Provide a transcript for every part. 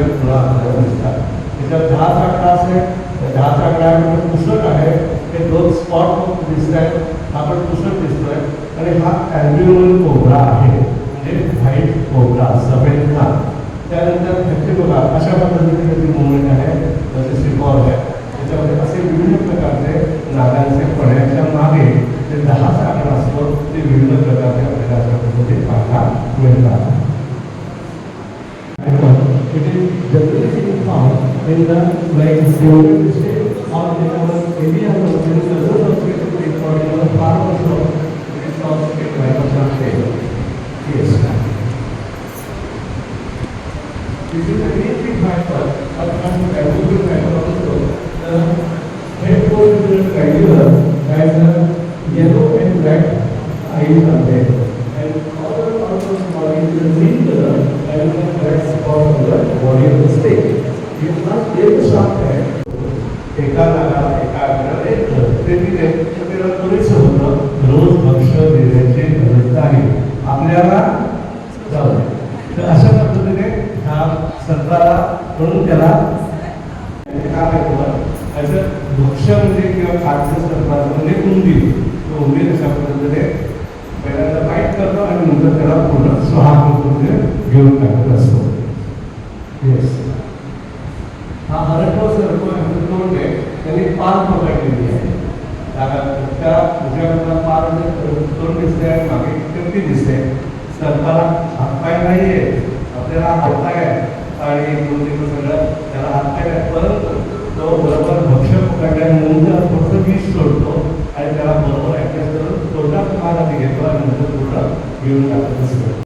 जे वेगवेगळ्या फुलं आपल्याला दिसतात त्याच्यात दहा आकडा असेल त्या दहा आकड्यामध्ये पुसट आहे ते दोन स्पॉट दिसत आहेत हा पण पुसट दिसतोय आणि हा अॅल्ब्युमल कोबरा आहे म्हणजे व्हाईट कोबरा सफेद खान त्यानंतर ह्याचे बघा अशा पद्धतीने त्याची मुवमेंट आहे जसे श्रीपॉर आहे त्याच्यामध्ये असे विविध प्रकारचे नागांचे पड्याच्या मागे जे दहा आकडा असतो ते विविध प्रकारचे आपल्याला अशा पद्धतीने पाहायला मिळतात It is the medicine found in the veins, the urine, or in our any other त्याला काय असं भक्ष्य म्हणजे किंवा खाद्य सरकार म्हणजे उंदीर तो उंदीर अशा पद्धतीने पहिल्यांदा वाईट करतो आणि नंतर त्याला पूर्ण स्वहा म्हणजे घेऊन टाकत असतो. येस हा हरटो सर्व तोंड आहे म्हणजे त्यांनी पार पकडलेली आहे. त्या उजव्या पार तोंड दिसते आणि मागे किमती दिसते सर्पाला हातपाय नाही आहे आपल्याला हातपाय आहे आणि दोन दिवस सगळं त्याला परंतु तो बरोबर भक्ष्य पकडल्यानंतर फक्त वीज सोडतो आणि त्याला बरोबर ॲडजस्ट करून तोटा पार आधी घेतो आणि नंतर तोटा घेऊन टाकत असतो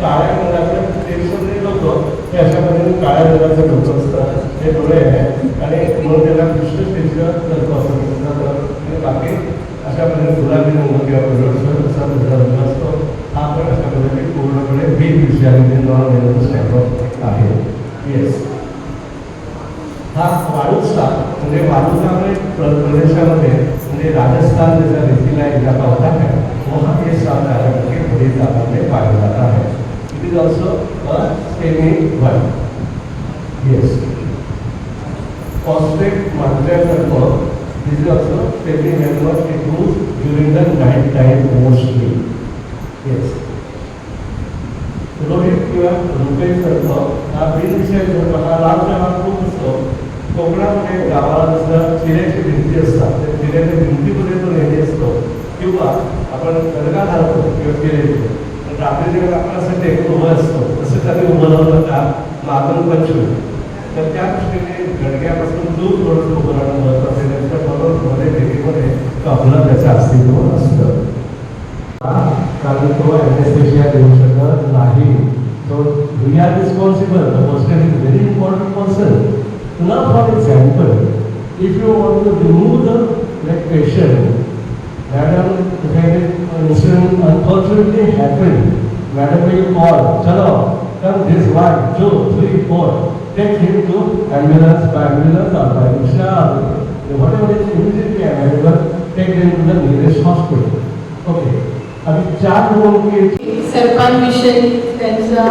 काळ्या रंगाचं टेन्शनने डोकं हे अशा पद्धतीने काळ्या रंगाचं डोकं असतं हे डोळे आहे. आणि म्हणून त्याला कृष्ण टेन्शन सर्प आणि बाकी अशा पद्धतीने गुलाबी रंग किंवा गुलाबसर असा रंग असतो हा पण अशा पद्धतीने पूर्णपणे बीज विषयामध्ये नॉन वेनस आहे. येस हा वाळूचा, म्हणजे वाळूचा प्र प्रदेशामध्ये, म्हणजे राजस्थान जैसा रेतीला इलाका होता है वहाँ ये सब डायरेक्ट के बड़ी तादाद में पाया जाता है it is also a semi one yes phosphate material this is also semi member it moves during the night time mostly yes रोहित किंवा सर्प हा बिनविषय सर्प हा लांबच्या खूप असतो कोकणामध्ये गावाला जसं चिऱ्याची भिंती असतात. त्या चिऱ्याच्या भिंतीमध्ये तो असतो. किंवा आपण खडगा घालतो किंवा पण रात्रीच्या वेळेला आपण असं टेकून उभं असतो, तसं त्याने उभं पंचवीस तर त्या दृष्टीने गडग्यापासून दूर थोडंसं उभं राहणं महत्वाचं आहे. त्याच्याबरोबर मध्ये भेटीमध्ये कापलं त्याचं अस्तित्व असतं कारण तो ॲनेस्थेशिया देऊ शकत to remove the like patient, madam, if an incident unfortunately happened, madam will call, chalo, come this one, two, three, four, take him to ambulance, by ambulance or by rickshaw, or whatever is immediately available, take them to the nearest hospital. Okay. अभी चार लोगों की सर्पांविषयी त्यांचा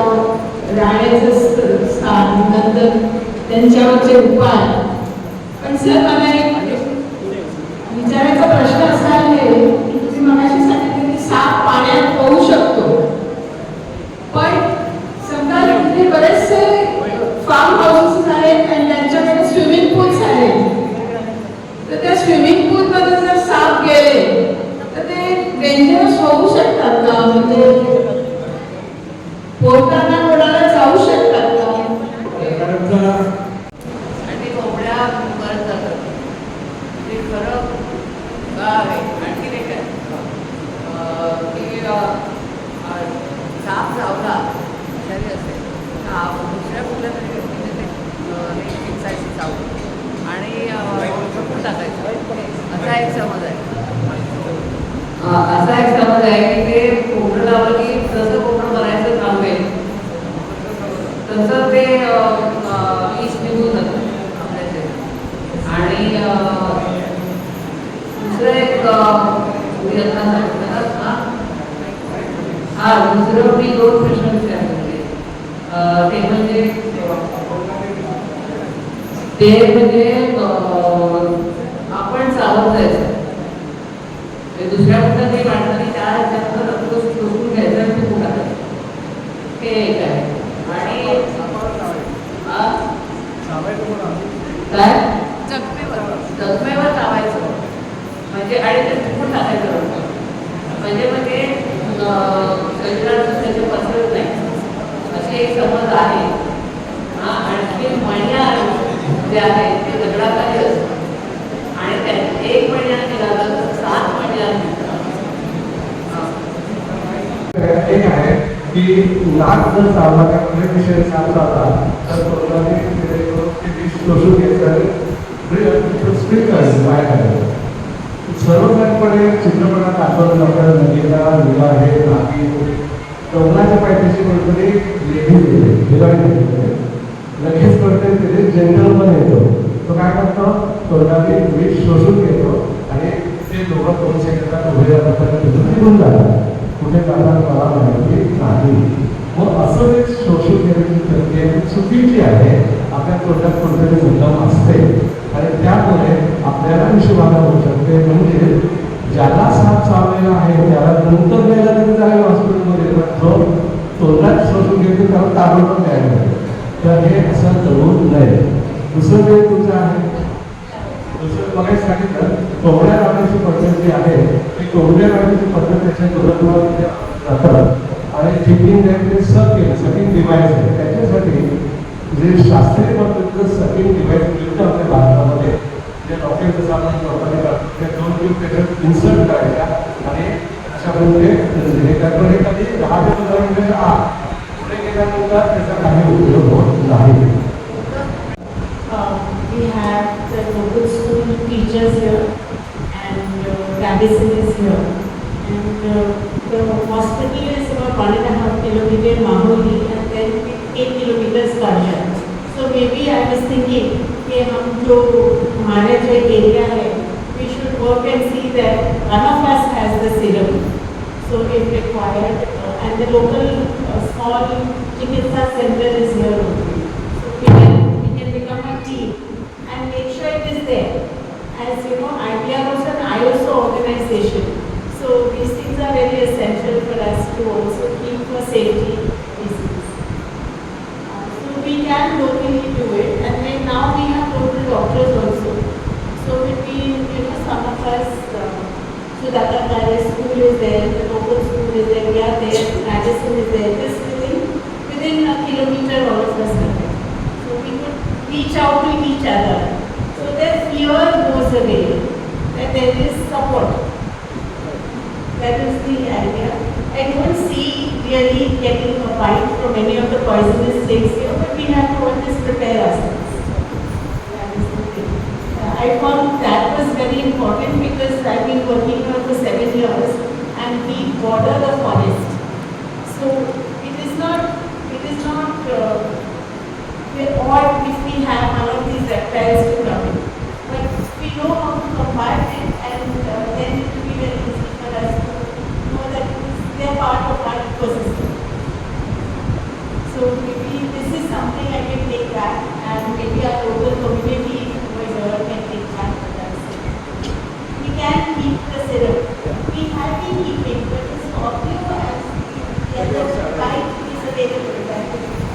राहण्याचं स- स्थान नंतर त्यांच्यावरचे उपाय पण सर मला एक असा एक समज आहे की ते कोंबडं लावलं की जसं कोंबडं मरायचं थांबेल तसं ते अं, अं, विष निघून जातं आपल्या शरीरात आणि अं, दुसरं एक अं, मी आता सांगितलं ना, हा? हा दुसरं मी दोन प्रश्न विचारले होते. अं, ते म्हणजे ते म्हणजे अं, आपण चालत जायचं ते दुसऱ्या कुठल्या तरी माणसाने त्या ह्याच्यातनं रक्त शोषून घ्यायचं आणि ते टाकायचं हे एक आहे आणि हा? काय जखमेवर लावायचं म्हणजे आणि ते चुकून टाकायचं रक्त म्हणजे म्हणजे अं, शरीरात त्याचे पसरत नाही अशी एक समज आहे हा आणखी मण्यार जे आहे ते दगडाखाली असतं आणि त्या एक महिन्यात निघालं तर सात महिन्यात निघतं हा. एक आहे की नाक जर चालला का कुठल्या विषय साप चालला तर कोणाने ते विष शोषून घ्यायचं स्पीक बाहेर काढायचं सर्वसाधारणपणे चित्रपटात दाखवलं जातं नदीला विवाह हे नाती तरुणाच्या पायथ्याशी कोणतरी लेखी दिली दिवाळी लगेच कळते तिथे जनरल येतो. तो काय करतो? तोंडाने विष शोषून घेतो आणि ते दोघं दोन सेकंदात उभे राहतात तिथून निघून जातात. कुठे जाणार मला माहिती नाही. मग असं एक शोषून घेण्याची प्रक्रिया चुकीची आहे. आपल्या तोंडात कोणतरी मुद्दाम असते कारण त्यामुळे आपल्याला विषबाधा होऊ शकते. म्हणजे ज्याला साप चावलेला आहे त्याला नंतर गेला तरी जाईल हॉस्पिटलमध्ये पण जो तोंडात शोषून घेतो त्याला ताबडतोब द्यायला लागेल. तर हे असं करू नये. दुसरं जे तुमचं आहे दुसरं बघायला सांगितलं कोंबड्या लावण्याची पद्धत जी आहे. ती कोंबड्या लावण्याची पद्धत त्याच्या दुरत्वामध्ये जातात आणि फिटिंग ते सब केलं सगळी डिव्हाइस आहे. त्याच्यासाठी जे शास्त्रीय पद्धतीचं सगळी डिव्हाइस मिळतं आपल्या भारतामध्ये जे डॉक्टर जसं आपण लोकांनी त्या दोन तीन त्याच्यात इन्सर्ट करायच्या आणि अशा प्रकारे हे करतो. हे कधी? दहा ते पंधरा मिनिटाच्या आत. पुढे गेल्यानंतर त्याचा काही उपयोग होत नाही. Uh, we have the local school teachers here and uh, Gabison is here. And uh, the hospital is about one and a half kilometer in Maholi and then eight kilometers Karjan. So maybe I was thinking कि हम जो हमारे जो area है we should work and see that one of us has the serum. So if required uh, and the local uh, small chikitsa center is here only. So we can, we can become a team and make sure it is there. As you know, I- we are also an IOSO organization. So these things are very essential for us to also keep for safety reasons. So we can locally do it and then now we have local doctors also. So between, you know, some of us, uh, Sudhakar Palace School is there, the local school is there, we are there, Radisson is there, just within, within a kilometer all of us are there. we could reach out to each other. So that fear goes away, that there is support. That is the idea. I don't see really getting a bite from any of the poisonous snakes here, but we have to always prepare ourselves. That is the thing. Uh, I found that was very important because I've been working here for seven years and we border the forest. So it is not, it is not uh, we're odd if we have one of these reptiles to come in. But we know how to combat it and uh, then it will be very easy for us to know that they are part of our ecosystem. So maybe this is something I can take back and maybe our local community over here can take back with us. We can keep the syrup. We have been keeping, but the Scorpio as the other light is available there.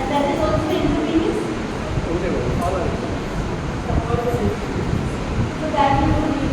And that is also inconvenience. So that you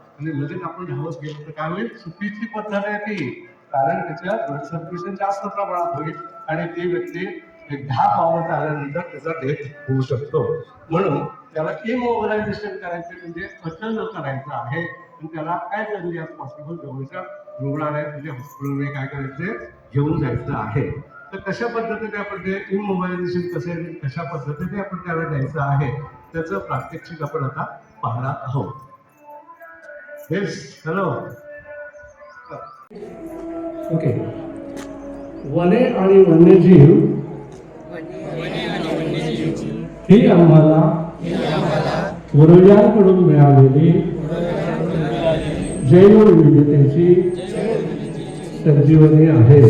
म्हणजे आणि लगेच आपण धावत गेलो तर काय होईल? चुकीची पद्धत आहे ती. कारण त्याच्या ब्लड सर्क्युलेशन जास्त प्रमाणात होईल आणि ती व्यक्ती एक दहा पावलं आल्यानंतर त्याचा डेथ होऊ शकतो. म्हणून त्याला इमोबिलायझेशन करायचं म्हणजे अचल करायचं आहे. आणि त्याला काय करू यात पॉसिबल जवळच्या रुग्णालयात म्हणजे हॉस्पिटलमध्ये काय करायचे घेऊन जायचं आहे. तर कशा पद्धतीने आपण ते इमोबायलायझेशन कसं आहे, कशा पद्धतीने आपण त्याला द्यायचं आहे? त्याचं प्रात्यक्षिक आपण आता पाहणार आहोत. येस हॅलो ओके वने आणि वन्यजीव ही आम्हाला पूर्वजांकडून मिळालेली जैवविविधतेची संजीवनी आहे.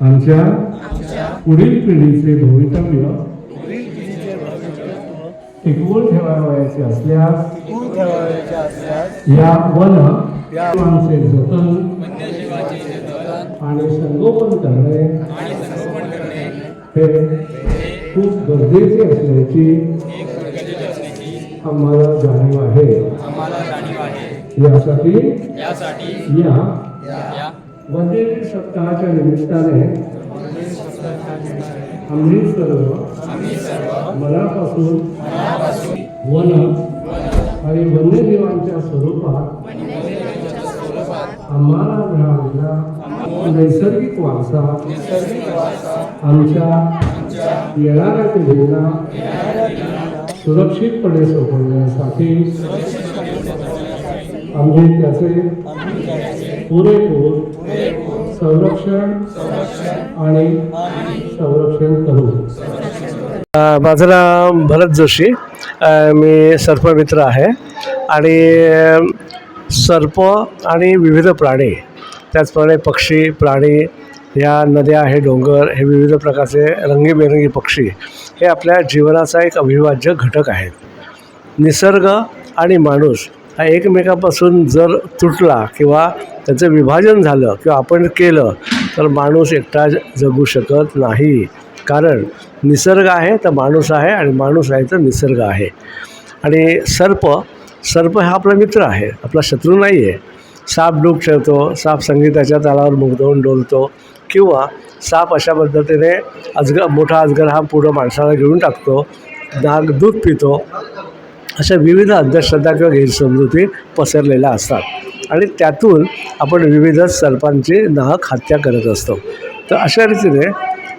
आमच्या पुढील पिढीचे भवितव्य टिकवून ठेवावयाचे असल्यास या वन जीवांचे जतन आणि संगोपन करणे हे खूप गरजेचे असल्याची आम्हाला जाणीव आहे. यासाठी या वन्यजीव सप्ताहाच्या निमित्ताने आम्ही सर्व मनापासून वन आणि वन्यजीवांच्या स्वरूपात आम्हाला मिळालेला नैसर्गिक वारसा आमच्या येणाऱ्या पिढीला सुरक्षितपणे सोपवण्यासाठी आम्ही त्याचे पुरेपूर संरक्षण आणि संरक्षण करू. माझं नाव भरत जोशी. मी सर्पमित्र आहे. आणि सर्प आणि विविध प्राणी त्याचप्रमाणे पक्षी प्राणी या नद्या हे डोंगर हे विविध प्रकारचे रंगीबेरंगी पक्षी हे आपल्या जीवनाचा एक अविभाज्य घटक आहेत. निसर्ग आणि माणूस हा एकमेकापासून जर तुटला किंवा त्याचं विभाजन झालं किंवा आपण केलं तर माणूस एकटा जगू शकत नाही. कारण निसर्ग आहे तर माणूस आहे आणि माणूस आहे तर निसर्ग आहे. आणि सर्प सर्प हा आपला मित्र आहे आपला शत्रू नाही आहे. साप डूब खेळतो साप संगीताच्या तालावर मुगदवून डोलतो किंवा साप अशा पद्धतीने अजगर मोठा अजगर हा पुढं माणसाला घेऊन टाकतो नाग दूध पितो. अशा विविध अंधश्रद्धा किंवा गैरसमजुती पसरलेल्या असतात. आणि त्यातून आपण विविध सर्पांची नाहक हत्या करत असतो. तर अशा रीतीने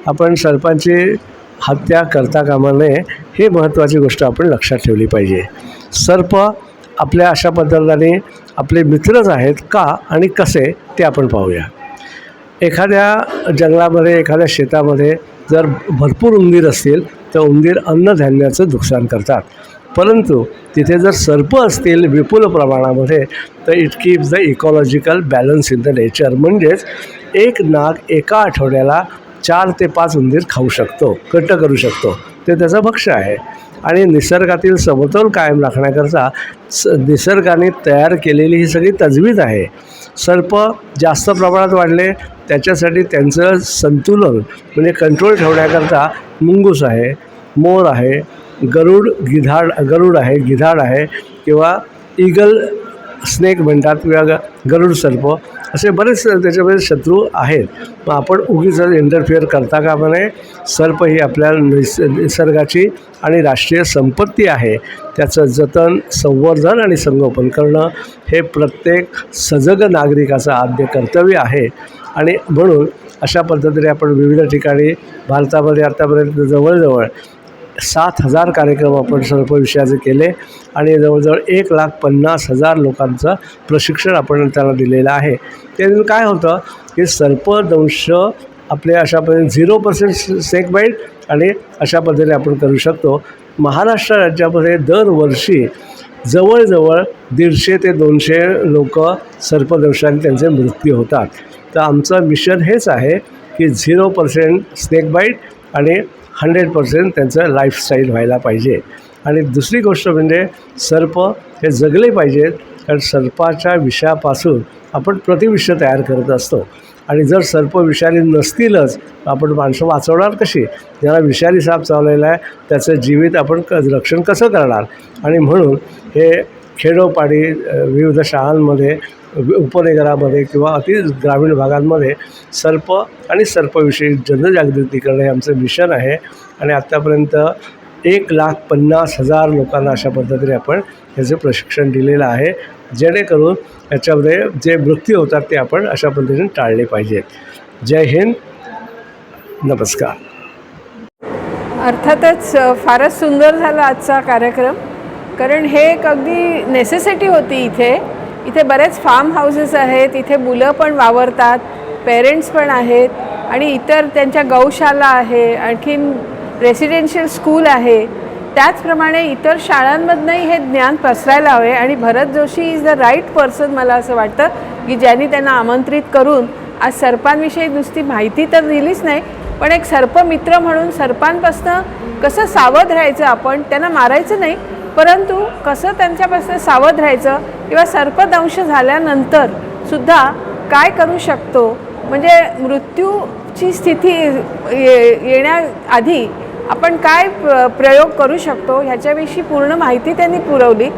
आपण सर्पांची हत्या करता कामा नये ही महत्त्वाची गोष्ट आपण लक्षात ठेवली पाहिजे. सर्प आपल्या अशा पद्धतीने आपले मित्रच आहेत का आणि कसे ते आपण पाहूया. एखाद्या जंगलामध्ये एखाद्या शेतामध्ये जर भरपूर उंदीर असतील तर उंदीर अन्नधान्याचं नुकसान करतात. परंतु तिथे जर सर्प असतील विपुल प्रमाणामध्ये तर it keeps the ecological balance in the nature म्हणजेच एक नाग एका आठवड्याला चार ते पाच उंदीर खाऊ शकतो कट करू शकतो. ते त्याचं भक्ष्य आहे. आणि निसर्गातील समतोल कायम राखण्याकरता स निसर्गाने तयार केलेली ही सगळी तजवीज आहे. सर्प जास्त प्रमाणात वाढले त्याच्यासाठी त्यांचं संतुलन म्हणजे कंट्रोल ठेवण्याकरता मुंगूस आहे मोर आहे गरुड गिधाड गरुड आहे गिधाड आहे किंवा ईगल स्नेक म्हणतात किंवा ग गरुड सर्प असे बरेच त्याच्यामध्ये शत्रू आहेत. मग आपण उगीच इंटरफिअर करता कामा नये. सर्प ही आपल्या निस निसर्गाची आणि राष्ट्रीय संपत्ती आहे. त्याचं जतन संवर्धन आणि संगोपन करणं हे प्रत्येक सजग नागरिकाचं आद्य कर्तव्य आहे. आणि म्हणून अशा पद्धतीने आपण विविध ठिकाणी भारतामध्ये आतापर्यंत जवळजवळ सात हजार कार्यक्रम आपण सर्पविषयाचे केले आणि जवळजवळ एक लाख पन्नास हजार लोकांचं प्रशिक्षण आपण त्यांना दिलेलं आहे. त्यातून काय होतं की सर्पदंश आपले अशा पद्धतीने झिरो पर्सेंट सेगमेंट आणि अशा पद्धतीने आपण करू शकतो. महाराष्ट्र राज्यामध्ये दरवर्षी जवळजवळ दीडशे ते दोनशे लोक सर्पदंशाने त्यांचे मृत्यू होतात. तर आमचं मिशन हेच आहे की झिरो पर्सेंट स्नेक बाईट आणि हंड्रेड पर्सेंट त्यांचं लाईफस्टाईल व्हायला पाहिजे. आणि दुसरी गोष्ट म्हणजे सर्प हे जगले पाहिजेत कारण सर्पाच्या विषापासून आपण प्रतिविष तयार करत असतो. आणि जर सर्प विषारी नसतीलच आपण माणसं वाचवणार कशी? ज्याला विषारी साप चावलेला आहे त्याचं जीवित आपण क रक्षण कसं करणार? आणि म्हणून हे खेडोपाडी विविध शाळांमध्ये उपनगरामध्ये किंवा अति ग्रामीण भागांमध्ये सर्प आणि सर्पविषयी जनजागृती करणं हे आमचं मिशन आहे. आणि आत्तापर्यंत एक लाख पन्नास हजार लोकांना अशा पद्धतीने आपण याचं प्रशिक्षण दिलेलं आहे. जेणेकरून याच्यामध्ये जे मृत्यू होतात ते आपण अशा पद्धतीने टाळले पाहिजेत. जय हिंद. नमस्कार. अर्थातच फारच सुंदर झाला आजचा कार्यक्रम. कारण हे एक अगदी नेसेसिटी होती इथे. इथे बरेच फार्म हाऊसेस आहेत इथे मुलं पण वावरतात पेरेंट्स पण आहेत आणि इतर त्यांच्या गौशाला आहे आणखीन रेसिडेन्शियल स्कूल आहे. त्याचप्रमाणे इतर शाळांमधनंही हे ज्ञान पसरायला हवे आणि Bharat Joshi is the right person मला असं वाटतं की ज्यांनी त्यांना आमंत्रित करून आज सर्पांविषयी नुसती माहिती तर दिलीच नाही पण एक सर्पमित्र म्हणून सर्पांपासनं कसं सावध राहायचं आपण त्यांना मारायचं नाही परंतु कसं त्यांच्यापासून सावध राहायचं किंवा सर्पदंश झाल्यानंतर सुद्धा काय करू शकतो? म्हणजे मृत्यूची स्थिती ये येण्याआधी आपण काय प्र प्रयोग करू शकतो? ह्याच्याविषयी पूर्ण माहिती त्यांनी पुरवली.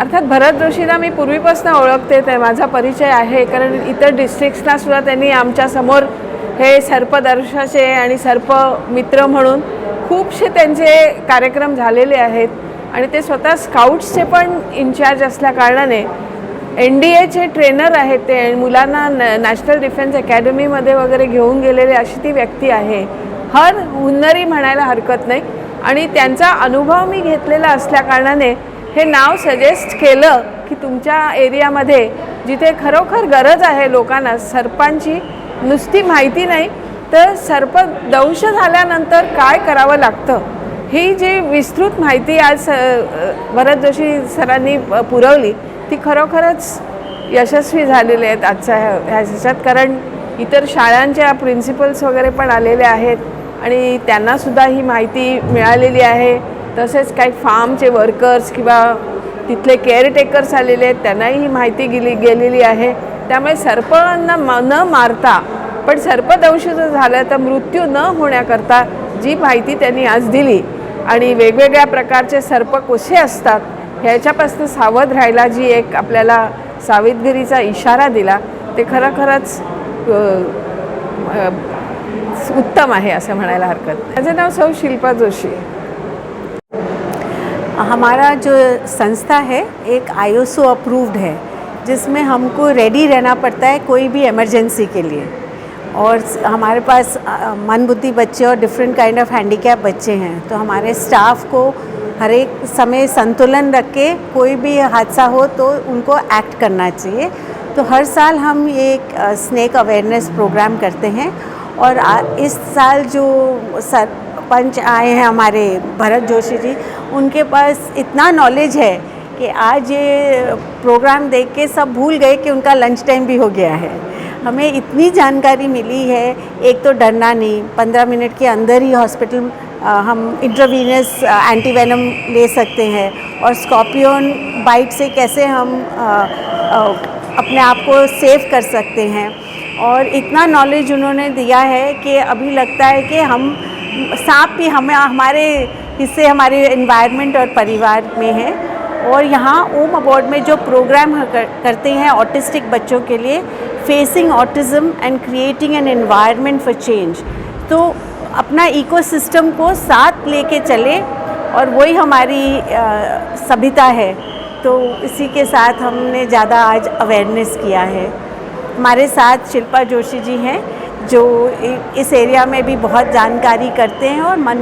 अर्थात भरत जोशीला मी पूर्वीपासून ओळखते ते माझा परिचय आहे कारण इतर डिस्ट्रिक्ट्सला सुद्धा त्यांनी आमच्यासमोर हे सर्पदर्शाचे आणि सर्प मित्र म्हणून खूपसे त्यांचे कार्यक्रम झालेले आहेत. आणि ते स्वतः स्काउट्सचे पण इन्चार्ज असल्या कारणाने एन डी एचे ट्रेनर आहेत ते मुलांना न नॅशनल डिफेन्स अकॅडमीमध्ये वगैरे घेऊन गेलेले अशी ती व्यक्ती आहे. हर हुन्नरी म्हणायला हरकत नाही. आणि त्यांचा अनुभव मी घेतलेला असल्या कारणाने हे नाव सजेस्ट केलं की तुमच्या एरियामध्ये जिथे खरोखर गरज आहे लोकांना सर्पांची नुसती माहिती नाही तर सर्प दंश झाल्यानंतर काय करावं लागतं? ही जी विस्तृत माहिती आज भरत जोशी सरांनी पुरवली ती खरोखरच यशस्वी झालेली आहेत आजच्या ह्या ह्या ह्याच्यात. कारण इतर शाळांच्या प्रिन्सिपल्स वगैरे पण आलेले आहेत आणि त्यांनासुद्धा ही माहिती मिळालेली आहे. तसेच काही फार्मचे वर्कर्स किंवा तिथले केअरटेकर्स आलेले आहेत त्यांनाही ही माहिती गेली गेलेली आहे. त्यामुळे सर्पांना म न मारता पण सर्पदंश जर झालं तर मृत्यू न होण्याकरता जी माहिती त्यांनी आज दिली आणि वेगवेगळ्या प्रकारचे सर्प कसे असतात ह्याच्यापासून सावध राहायला जी एक आपल्याला सावधगिरीचा इशारा दिला ते खरोखरच खरंच उत्तम आहे असं म्हणायला हरकत माझं नाव सौ शिल्पा जोशी. हमारा जो संस्था है एक आईओसो अप्रूव्ड है जिसमें हमको रेडी रहना पड़ता है कोई भी इमरजेंसी के लिए। और हमारे पास मन बुद्धि बच्चे और डिफरेंट काइंड ऑफ़ हैंडीकैप बच्चे हैं। तो हमारे स्टाफ को हर एक समय संतुलन रख के कोई भी हादसा हो तो उनको एक्ट करना चाहिए। तो हर साल हम ये एक स्नैक अवेयरनेस प्रोग्राम करते हैं और इस साल जो सरपंच आए हैं हमारे भरत जोशी जी, उनके पास इतना नॉलेज है कि आज ये प्रोग्राम देख के सब भूल गए कि उनका लंच टाइम भी हो गया है। हमें इतनी जानकारी मिली है। एक तो डरना नहीं पंद्रह मिनट के अंदर ही हॉस्पिटल हम इंट्रावीनस एंटीवेनम ले सकते हैं और स्कॉर्पियोन बाइट से कैसे हम अ, अपने आप को सेव कर सकते हैं। और इतना नॉलेज उन्होंने दिया है कि अभी लगता है कि हम सांप भी हमें हमारे हिस्से हमारे इन्वायरमेंट और परिवार में है। और यहाँ ओम अवार्ड में जो प्रोग्राम कर, करते हैं ऑटिस्टिक बच्चों के लिए facing autism and creating an environment for change तो अपना इकोसिस्टम को साथ लेके चले और वही हमारी सभ्यता है। तो इसी के साथ हमने ज़्यादा आज अवेयरनेस किया है। हमारे साथ शिल्पा जोशी जी हैं। जो इस एरिया में भी बहुत जानकारी करते हैं और मन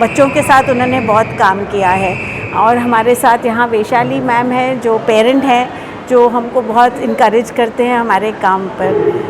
बच्चों के साथ उन्होंने बहुत काम किया है। और हमारे साथ यहाँ वैशाली मैम है जो पेरेंट हैं, जो हमको बहुत इनक्रेज करते हैं हमारे काम पर।